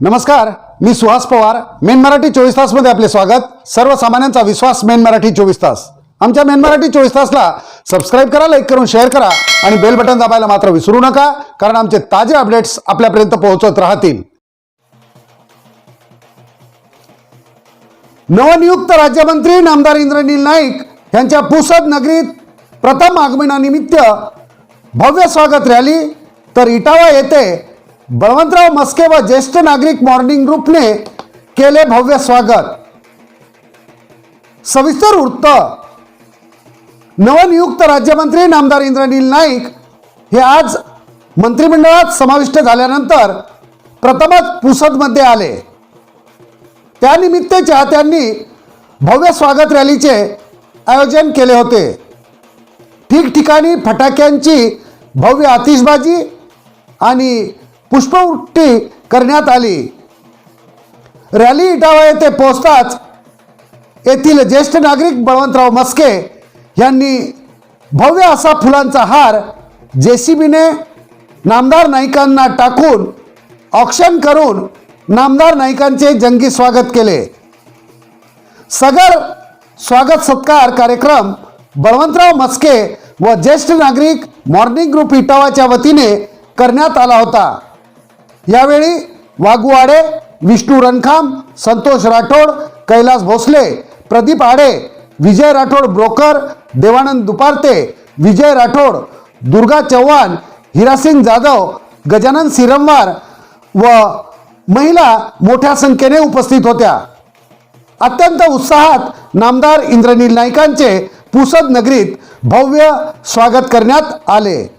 नमस्कार मी सुहास पवार मेन मराठी चोवीस तासमध्ये आपले स्वागत. सर्वसामान्यांचा विश्वास मेन मराठी चोवीस तास. आमच्या मेन मराठी चोवीस तासला सबस्क्राईब करा लाईक करून शेअर करा आणि बेल बटन दाबायला मात्र विसरू नका कारण आमचे ताजे अपडेट्स आपल्यापर्यंत पोहोचत राहतील. नवनियुक्त राज्यमंत्री नामदार इंद्रनील नाईक यांच्या पुसद नगरीत प्रथम आगमनानिमित्त भव्य स्वागत रॅली तर इटावा येथे बळवंतराव मस्के व ज्येष्ठ नागरिक मॉर्निंग ग्रुपने केले भव्य स्वागत. सविस्तर वृत्त. नवनियुक्त राज्यमंत्री नामदार इंद्रनील नाईक हे आज मंत्रिमंडळात समाविष्ट झाल्यानंतर प्रथमच पुसदमध्ये आले. त्यानिमित्त चाहत्यांनी भव्य स्वागत रॅलीचे आयोजन केले होते. ठिकठिकाणी फटाक्यांची भव्य आतिषबाजी आणि पुष्पवृष्टी करण्यात आली. रॅली इटावा येथे पोहोचताच येथील ज्येष्ठ नागरिक बळवंतराव मस्के यांनी भव्य असा फुलांचा हार जे सी बीने नामदार नाईकांना टाकून ऑक्शन करून नामदार नाईकांचे जंगी स्वागत केले. सगर स्वागत सत्कार कार्यक्रम बळवंतराव मस्के व ज्येष्ठ नागरिक मॉर्निंग ग्रुप इटावाच्या वतीने करण्यात आला होता. यावेळी वाघुआडे विष्णू रणखाम संतोष राठोड कैलास भोसले प्रदीप आडे विजय राठोड ब्रोकर देवानंद दुपारते विजय राठोड दुर्गा चव्हाण हिरासिंग जाधव गजानन सिरमवार व महिला मोठ्या संख्येने उपस्थित होत्या. अत्यंत उत्साहात नामदार इंद्रनील नाईकांचे पुसद नगरीत भव्य स्वागत करण्यात आले.